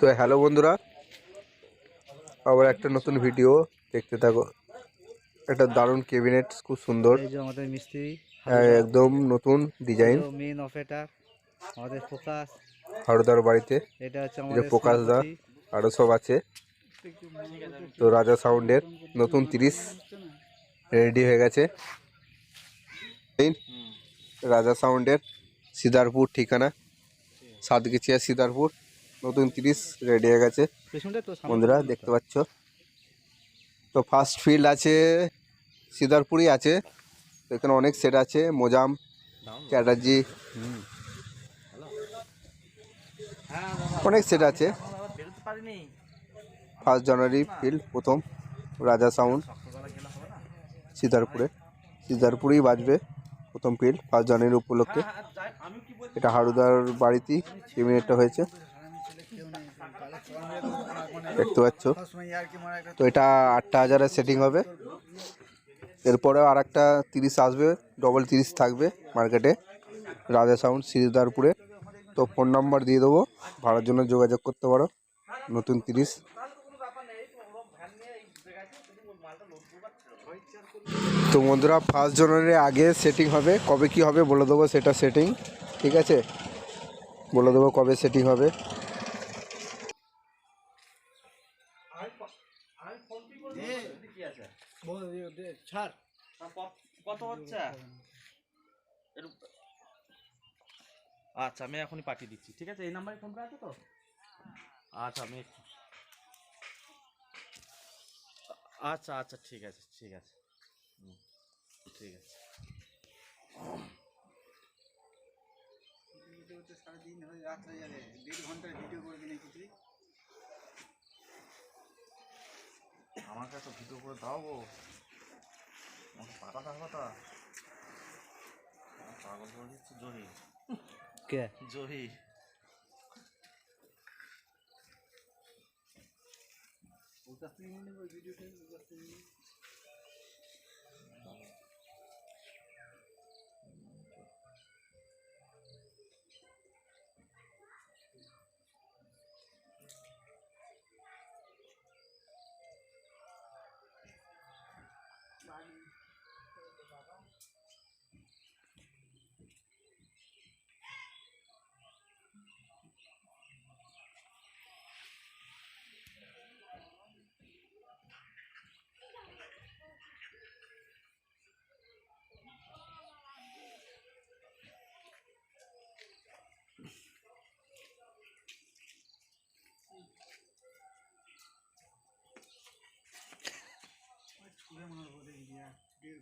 তো হ্যালো বন্ধুরা আবার একটা নতুন ভিডিও দেখতে থাকো। একটা দারুণ ক্যাবিনেট খুব সুন্দর। এই যে আমাদের মিস্ত্রি হ্যাঁ, একদম নতুন ডিজাইন মেন অপারেটার আমাদের ফোকাস। হাড়দার বাড়িতে। এটা হচ্ছে আমাদের প্রকাশ দা। আরও সব আছে। তো রাজা সাউন্ডের নতুন তিরিশ রেডি হয়ে গেছে। রাজা সাউন্ডের সিদারপুর ঠিকানা সাতগিছিয়া সিদারপুর নতুন তিরিশ রেডি হয়ে গেছে। বন্ধুরা দেখতে পাচ্ছ? তো ফার্স্ট ফিল্ড আছে সিদারপুরই আছে তো এখানে অনেক সেট আছে মোজাম চ্যাটার্জি অনেক সেট আছে। ফার্স্ট জানুয়ারি ফিল্ড প্রথম রাজা সাউন্ড সিদারপুরে। সিদারপুরেই বাজবে প্রথম ফিল্ড ফার্স্ট জানুয়ারি উপলক্ষে। এটা হারুদার বাড়িতেই পেমেন্টটা হয়েছে। দেখতে পাচ্ছ? তো এটা আটটা হাজারের সেটিং হবে। এরপরেও আর একটা তিরিশ আসবে ডবল তিরিশ থাকবে মার্কেটে রাজা সাউন্ড সিরিদারপুরে তো ফোন নাম্বার দিয়ে দেবো, ভাড়ার জন্য যোগাযোগ করতে পারো। নতুন তিরিশ। তো বন্ধুরা ফার্স্ট জানুয়ারির আগে সেটিং হবে। কবে কি হবে বলে দেবো সেটা সেটিং ঠিক আছে? বলে দেবো কবে সেটিং হবে। ছাড় কত হচ্ছে আচ্ছা আমি এখনই পাঠিয়ে দিচ্ছি ঠিক আছে এই নাম্বারে ফোনটা আছে তো আচ্ছা আমি আচ্ছা আচ্ছা ঠিক আছে ঠিক আছে ঠিক আছে আমার কাছে ভিডিও করে দাও গো। আমাকে পাতা দাও তা আমার পাগল করে দিচ্ছে জহি। কে? জহি। দেড়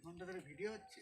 ঘণ্টা ধরে ভিডিও হচ্ছে?